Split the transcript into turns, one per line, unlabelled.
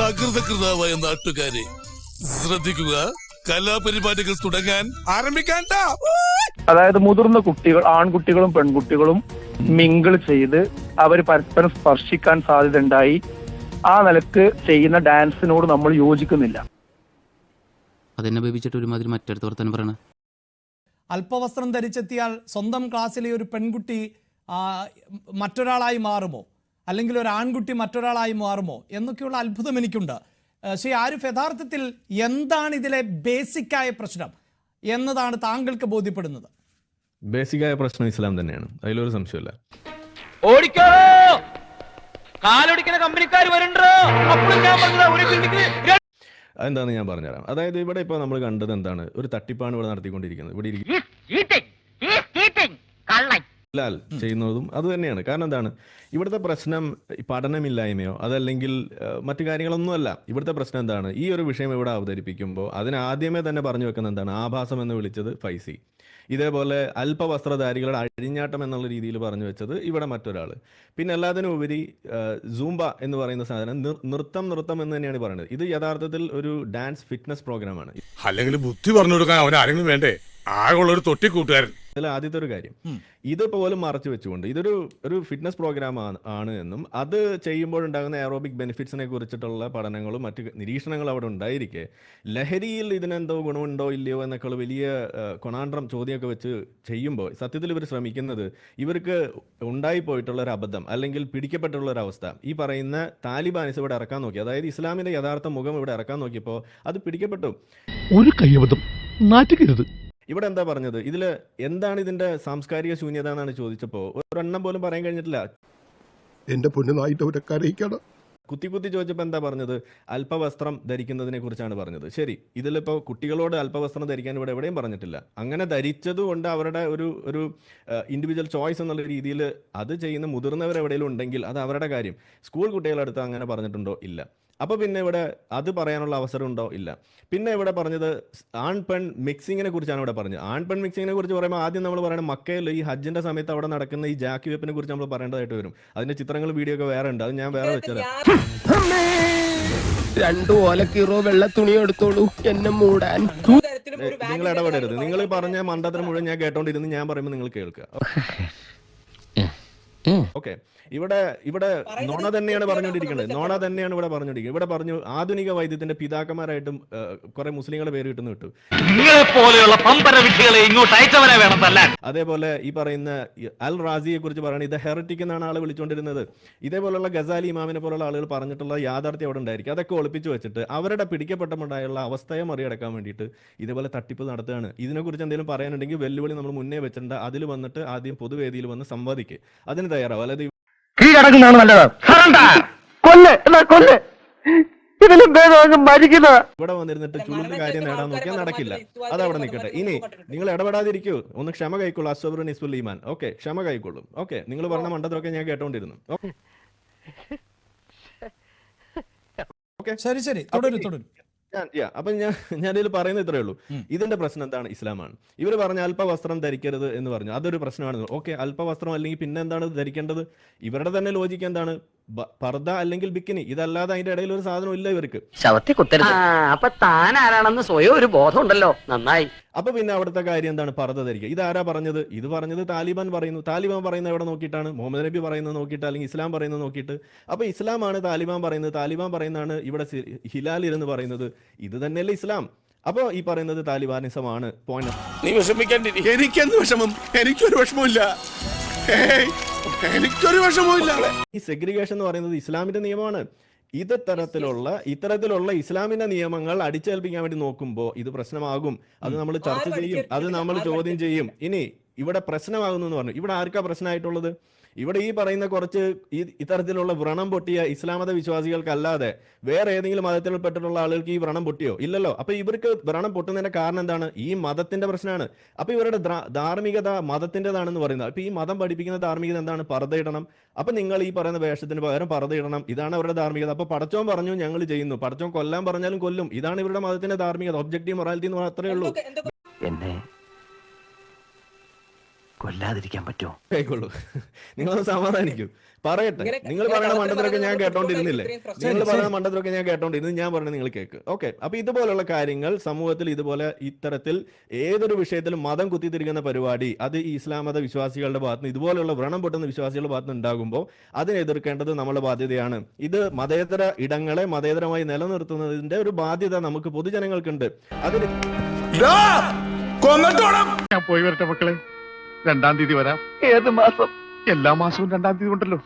സകൃതകൃതാവായ നാട്ടുകാരെ ശ്രദ്ധിക്കുക കലാപരിപാടികൾ തുടങ്ങാൻ ആരംഭിക്കാൻ
അതായത് മുതിർന്ന കുട്ടികൾ ആൺകുട്ടികളും പെൺകുട്ടികളും മിങ്കിൾ ചെയ്ത് അവർ പരസ്പരം സ്പർശിക്കാൻ സാധ്യത ഉണ്ടായി ആ നിലയ്ക്ക് ചെയ്യുന്ന ഡാൻസിനോട് നമ്മൾ യോജിക്കുന്നില്ല.
അതെന്നെ ബേബിച്ചിട്ട് ഒരുമാതിരി മറ്റടുത്ത് വർത്തനം പറയണ.
അല്പവസ്ത്രം ധരിച്ചെത്തിയാൽ സ്വന്തം ക്ലാസ്സിലെ ഒരു പെൺകുട്ടി മറ്റൊരാളായി മാറുമോ? അല്ലെങ്കിൽ ഒരു ആൺകുട്ടി മറ്റൊരാളായി മാറുമോ? എന്നൊക്കെയുള്ള അത്ഭുതം എനിക്കുണ്ട്. ശ്രീ ആരിഫ് യഥാർത്ഥത്തിൽ എന്താണ് ഇതിലെ ബേസിക്കായ പ്രശ്നം എന്നതാണ് താങ്കൾക്ക് ബോധ്യപ്പെടുന്നത്?
ബേസിക്കായ പ്രശ്നം ഇസ്ലാം തന്നെയാണ്. അതിലൊരു സംശയമില്ല
ഓടിക്കോ! കാലൊടിക്കുന്ന കമ്പനിക്കാർ വരുന്നുണ്ടോ അപ്പോഴും ഞാൻ പറഞ്ഞതാ ഒരു ബിൽഡിംഗ്
അതെന്താണെന്ന് ഞാൻ പറഞ്ഞുതരാം. അതായത് ഇവിടെ ഇപ്പോൾ നമ്മൾ കണ്ടത് എന്താണ്? ഒരു തട്ടിപ്പാണ് ഇവിടെ നടത്തിക്കൊണ്ടിരിക്കുന്നത്. ഇവിടെ ഇരിക്കുന്ന. ലാൽ ചെയ്യുന്നതും അത് തന്നെയാണ്. കാരണം എന്താണ്? ഇവിടുത്തെ പ്രശ്നം പഠനമില്ലായ്മയോ അതല്ലെങ്കിൽ മറ്റു കാര്യങ്ങളൊന്നുമല്ല. ഇവിടുത്തെ പ്രശ്നം എന്താണ്? ഈ ഒരു വിഷയം ഇവിടെ അവതരിപ്പിക്കുമ്പോൾ അതിനാദ്യമേ തന്നെ പറഞ്ഞു വെക്കുന്ന എന്താണ്? ആഭാസം എന്ന് വിളിച്ചത് ഫൈസി. ഇതേപോലെ അല്പവസ്ത്രധാരികളുടെ അഴിഞ്ഞാട്ടം എന്നുള്ള രീതിയിൽ പറഞ്ഞു വെച്ചത് ഇവിടെ മറ്റൊരാൾ പിന്നെ എല്ലാത്തിനും ഉപരി സൂംബ എന്ന് പറയുന്ന സാധനം നൃത്തം നൃത്തം എന്ന് തന്നെയാണ് പറയുന്നത്. ഇത് യഥാർത്ഥത്തിൽ ഒരു ഡാൻസ് ഫിറ്റ്നസ് പ്രോഗ്രാമാണ്.
അല്ലെങ്കിൽ ബുദ്ധി പറഞ്ഞു കൊടുക്കാൻ അവൻ ആരെങ്കിലും വേണ്ടേ? ആകെ ഒരു തൊട്ടിക്കൂട്ടുകാരൻ.
അതിൽ ആദ്യത്തെ ഒരു കാര്യം. ഇത് പോലും മറച്ചു വെച്ചുകൊണ്ട് ഇതൊരു ഒരു ഫിറ്റ്നസ് പ്രോഗ്രാം ആണ് ആണ് എന്നും അത് ചെയ്യുമ്പോഴുണ്ടാകുന്ന എയറോബിക് ബെനിഫിറ്റ്സിനെ കുറിച്ചിട്ടുള്ള പഠനങ്ങളും മറ്റ് നിരീക്ഷണങ്ങളും അവിടെ ഉണ്ടായിരിക്കെ. ലഹരിയിൽ ഇതിനെന്തോ ഗുണമുണ്ടോ ഇല്ലയോ എന്നൊക്കെ വലിയ കൊണാണ്ട്രം ചോദ്യമൊക്കെ വെച്ച് ചെയ്യുമ്പോൾ സത്യത്തിൽ ഇവർ ശ്രമിക്കുന്നത് ഇവർക്ക് ഉണ്ടായി പോയിട്ടുള്ള ഒരു അബദ്ധം അല്ലെങ്കിൽ പിടിക്കപ്പെട്ടുള്ള ഒരു അവസ്ഥ. ഈ പറയുന്ന താലിബാനിസ് ഇവിടെ ഇറക്കാൻ നോക്കി. അതായത് ഇസ്ലാമിന്റെ യഥാർത്ഥ മുഖം ഇവിടെ ഇറക്കാൻ നോക്കിയപ്പോൾ അത് പിടിക്കപ്പെട്ടു.
ഒരു കയ്യബദ്ധം. നാറ്റുകരുത്.
ഇവിടെ എന്താ പറഞ്ഞത്? ഇതിൽ എന്താണ് ഇതിന്റെ സാംസ്കാരിക ശൂന്യത എന്നാണ് ചോദിച്ചപ്പോ ഒരെണ്ണം പോലും പറയാൻ കഴിഞ്ഞിട്ടില്ല.
എന്റെ പൊന്നുനായിട്ട് അവരെ കരയിക്കണം
കുത്തി കുത്തി ചോദിച്ചപ്പോൾ എന്താ പറഞ്ഞത്? അല്പവസ്ത്രം ധരിക്കുന്നതിനെ കുറിച്ചാണ് പറഞ്ഞത്. ശരി ഇതിലിപ്പോൾ കുട്ടികളോട് അല്പവസ്ത്രം ധരിക്കാൻ ഇവിടെ എവിടെയും പറഞ്ഞിട്ടില്ല. അങ്ങനെ ധരിച്ചതുകൊണ്ട് അവരുടെ ഒരു ഒരു ഇൻഡിവിജ്വൽ ചോയ്സ് എന്നുള്ള രീതിയിൽ അത് ചെയ്യുന്ന മുതിർന്നവർ എവിടെയെങ്കിലും ഉണ്ടെങ്കിൽ അത് അവരുടെ കാര്യം. സ്കൂൾ കുട്ടികളെടുത്ത് അങ്ങനെ പറഞ്ഞിട്ടുണ്ടോ? ഇല്ല. അപ്പോൾ പിന്നെ ഇവിടെ അത് പറയാനുള്ള അവസരം ഉണ്ടോ ഇല്ല. പിന്നെ ഇവിടെ പറഞ്ഞത് ആൺ പെൺ മിക്സിങ്ങിനെ കുറിച്ചാണ് ഇവിടെ പറഞ്ഞത്. ആൺ പെൺ മിക്സിങ്ങിനെ കുറിച്ച് പറയുമ്പോൾ ആദ്യം നമ്മൾ പറയുന്നത് മക്കയിൽ ഈ ഹജ്ജിന്റെ സമയത്ത് അവിടെ നടക്കുന്ന ഈ ജാക്കി വെപ്പിനെ കുറിച്ച് നമ്മൾ പറയേണ്ടതായിട്ട് വരും. അതിന്റെ ചിത്രങ്ങൾ വീഡിയോ ഒക്കെ വേറെ ഉണ്ട്. അത് ഞാൻ വേറെ വെച്ചത്.
രണ്ടു ഓലക്കീറോ വെള്ള തുണി എടുത്തോളൂ. എന്നെ മൂടാൻ.
നിങ്ങൾ ഇടപെടരുത്. നിങ്ങൾ പറഞ്ഞ മണ്ടത്തരം മുഴുവൻ ഞാൻ കേട്ടോണ്ടിരുന്ന് ഞാൻ പറയുമ്പോൾ നിങ്ങൾ കേൾക്കുക. ഓക്കെ. ഇവിടെ ഇവിടെ നോണ തന്നെയാണ് പറഞ്ഞുകൊണ്ടിരിക്കുന്നത്. നോണ തന്നെയാണ് ഇവിടെ പറഞ്ഞുകൊണ്ടിരിക്കുന്നത്. ഇവിടെ പറഞ്ഞു ആധുനിക വൈദ്യത്തിന്റെ പിതാക്കന്മാരായിട്ടും കുറെ മുസ്ലിങ്ങളുടെ പേര് കിട്ടുന്നു കിട്ടും.
പോലെയുള്ള പമ്പര ഇങ്ങോട്ട് അയച്ചവരെ വേണം തല്ലാൻ.
അതേപോലെ ഈ പറയുന്ന അൽ റാസിയെ കുറിച്ച് പറയുന്നത് ഇത് ഹെററ്റിക് എന്നാണ് ആൾ വിളിച്ചുകൊണ്ടിരുന്നത് ഇതേപോലുള്ള ഗസാലി ഇമാമിനെ പോലുള്ള ആളുകൾ പറഞ്ഞിട്ടുള്ള യാഥാർത്ഥ്യം അവിടെ ഉണ്ടായിരിക്കും. അതൊക്കെ ഒളിപ്പിച്ചു വെച്ചിട്ട് അവരുടെ പിടിക്കപ്പെട്ടമുണ്ടായുള്ള അവസ്ഥയെ മറികടക്കാൻ വേണ്ടിയിട്ട് ഇതേപോലെ തട്ടിപ്പ് നടത്തുകയാണ്. ഇതിനെക്കുറിച്ച് എന്തെങ്കിലും പറയാനുണ്ടെങ്കിൽ വെല്ലുവിളി നമ്മൾ മുന്നേ വെച്ചിട്ടുണ്ട്. അതിൽ വന്നിട്ട് ആദ്യം പൊതുവേദിയിൽ വന്ന് സംവാദിക്കുക അതിന് തയ്യാറാവും. അല്ലാതെ
കീഴടങ്ങുന്നതാണ് നല്ലത്. കൊല്ല്. എന്നാ കൊല്ല്. ഇതിലും മരിക്കുന്ന.
ഇവിടെ വന്നിരുന്നിട്ട് ചുളുണ്ട് കാര്യം നേടാൻ നോക്കിയാൽ നടക്കില്ല. അത് അവിടെ നിൽക്കട്ടെ ഇനി നിങ്ങൾ ഇടപെടാതിരിക്കൂ. ഒന്ന് ക്ഷമ കൈക്കൊള്ളൂ. അസ്വബർ നിസ്ബുൽ ഈമാൻ. ഓക്കെ ക്ഷമ കൈക്കൊള്ളും. ഓക്കെ നിങ്ങൾ പറഞ്ഞ മണ്ടത്തിലൊക്കെ ഞാൻ കേട്ടോണ്ടിരുന്നു. ഓക്കെ
ശരി ശരി. തുടരും തുടരും
അപ്പൊ ഞാൻ ഞാൻ ഇതിൽ പറയുന്നത് ഇത്രയേ ഉള്ളൂ. ഇതിന്റെ പ്രശ്നം എന്താണ്? ഇസ്ലാമാണ്. ഇവർ പറഞ്ഞ അല്പവസ്ത്രം ധരിക്കരുത് എന്ന് പറഞ്ഞു. അതൊരു പ്രശ്നമാണ്. ഓക്കെ അല്പവസ്ത്രം അല്ലെങ്കിൽ പിന്നെ എന്താണ് ധരിക്കേണ്ടത്? ഇവരുടെ തന്നെ ലോജിക്ക് എന്താണ്? പർദ്ദ അല്ലെങ്കിൽ ബിക്കിനി ഇതല്ലാതെ അതിന്റെ ഇടയിൽ ഒരു സാധനം ഇല്ല ഇവർക്ക്.
ശവത്തി കുത്തരുത്. അപ്പൊ താൻ ആരാണെന്ന് സ്വയം ഒരു ബോധം ഉണ്ടല്ലോ. നന്നായി.
അപ്പൊ പിന്നെ അവിടുത്തെ കാര്യം എന്താണ്? പർദ്ദ ധരിക്കുക. ഇതാരാ പറഞ്ഞത്? ഇത് പറഞ്ഞത് താലിബാൻ പറയുന്നു. താലിബാൻ പറയുന്നത് എവിടെ നോക്കിയിട്ടാണ്? മുഹമ്മദ് നബി പറയുന്നത് നോക്കിയിട്ട് അല്ലെങ്കിൽ ഇസ്ലാം പറയുന്നത് നോക്കിയിട്ട്? അപ്പൊ ഇസ്ലാമാണ് താലിബാൻ പറയുന്നത്. താലിബാൻ പറയുന്നതാണ് ഇവിടെ ഹിലാൽ ഇരുന്ന് പറയുന്നത്. ഇത് തന്നെയല്ലേ ഇസ്ലാം. അപ്പോ ഈ പറയുന്നത് താലിബാനിസമാണ്. പോയിന്റ്
നീ വിഷമിക്കാൻ എനിക്കെന്ത് വിഷമം? എനിക്കൊരു വിഷമമില്ല എനിക്കൊരു വിഷമമില്ല
ഈ സെഗ്രിഗേഷൻ എന്ന് പറയുന്നത് ഇസ്ലാമിന്റെ നിയമമാണ്. ഇത് തരത്തിലുള്ള ഇത്തരത്തിലുള്ള ഇസ്ലാമിന്റെ നിയമങ്ങൾ അടിച്ചേൽപ്പിക്കാൻ വേണ്ടി നോക്കുമ്പോൾ ഇത് പ്രശ്നമാകും. അത് നമ്മൾ ചർച്ച ചെയ്യും. അത് നമ്മൾ ചോദ്യം ചെയ്യും. ഇനി ഇവിടെ പ്രശ്നമാകുന്നു എന്ന് പറഞ്ഞു. ഇവിടെ ആർക്കാ പ്രശ്നമായിട്ടുള്ളത്? ഇവിടെ ഈ പറയുന്ന കുറച്ച് ഈ ഇത്തരത്തിലുള്ള വ്രണം പൊട്ടിയ ഇസ്ലാമത വിശ്വാസികൾക്കല്ലാതെ വേറെ ഏതെങ്കിലും മതത്തിൽപ്പെട്ടിട്ടുള്ള ആളുകൾക്ക് ഈ വ്രണം പൊട്ടിയോ? ഇല്ലല്ലോ. അപ്പൊ ഇവർക്ക് വ്രണം പൊട്ടുന്നതിന്റെ കാരണം എന്താണ്? ഈ മതത്തിന്റെ പ്രശ്നമാണ്. അപ്പൊ ഇവരുടെ ധാർമ്മികത മതത്തിന്റെതാണെന്ന് പറയുന്നത്. അപ്പൊ ഈ മതം പഠിപ്പിക്കുന്ന ധാർമ്മികത എന്താണ്? പർദ്ദയിടണം. അപ്പൊ നിങ്ങൾ ഈ പറയുന്ന വേഷത്തിന് പകരം പർദ്ദയിടണം. ഇതാണ് അവരുടെ ധാർമ്മികത. അപ്പൊ പടച്ചോൻ പറഞ്ഞു ഞങ്ങൾ ചെയ്യുന്നു. പടച്ചോൻ കൊല്ലാൻ പറഞ്ഞാലും കൊല്ലും. ഇതാണ് ഇവരുടെ മതത്തിന്റെ ധാർമ്മികത. ഒബ്ജക്റ്റീവ് മൊറാലിറ്റി എന്ന് മാത്രമേ ഉള്ളൂ.
എന്നെ
കൊല്ലാതിരിക്കാൻ പറ്റുമോ?
ആയിക്കോളൂ നിങ്ങളൊന്ന് സമാധാനിക്കും. പറയട്ടെ. നിങ്ങൾ പറയുന്ന
മണ്ഡലത്തിലൊക്കെ
മണ്ടത്തിലൊക്കെ ഞാൻ കേട്ടോണ്ടിരുന്നില്ലേ? നിങ്ങൾ പറയുന്ന
മണ്ഡലത്തിലൊക്കെ
മണ്ടത്തിലൊക്കെ ഞാൻ കേട്ടോണ്ടിരുന്നു ഞാൻ പറഞ്ഞത് നിങ്ങൾ കേൾക്ക് ഓക്കെ. അപ്പൊ ഇതുപോലുള്ള കാര്യങ്ങൾ സമൂഹത്തിൽ ഇതുപോലെ ഇത്തരത്തിൽ ഏതൊരു വിഷയത്തിലും മതം കുത്തിത്തിരിക്കുന്ന പരിപാടി അത് ഈ ഇസ്ലാം മത വിശ്വാസികളുടെ ഭാഗത്ത് നിന്ന് ഇതുപോലുള്ള വ്രണം പൊട്ടുന്ന വിശ്വാസികളുടെ ഭാഗത്ത് നിന്ന് ഉണ്ടാകുമ്പോൾ അതിനെ എതിർക്കേണ്ടത് നമ്മുടെ ബാധ്യതയാണ്. ഇത് മതേതര ഇടങ്ങളെ മതേതരമായി നിലനിർത്തുന്നതിന്റെ ഒരു ബാധ്യത നമുക്ക് പൊതുജനങ്ങൾക്കുണ്ട്. അതിന്
ഞാൻ പോയി വരട്ടെ മക്കളെ. രണ്ടാം തീയതി വരാം.
ഏത് മാസം?
എല്ലാ മാസവും രണ്ടാം തീയതി ഉണ്ടല്ലോ.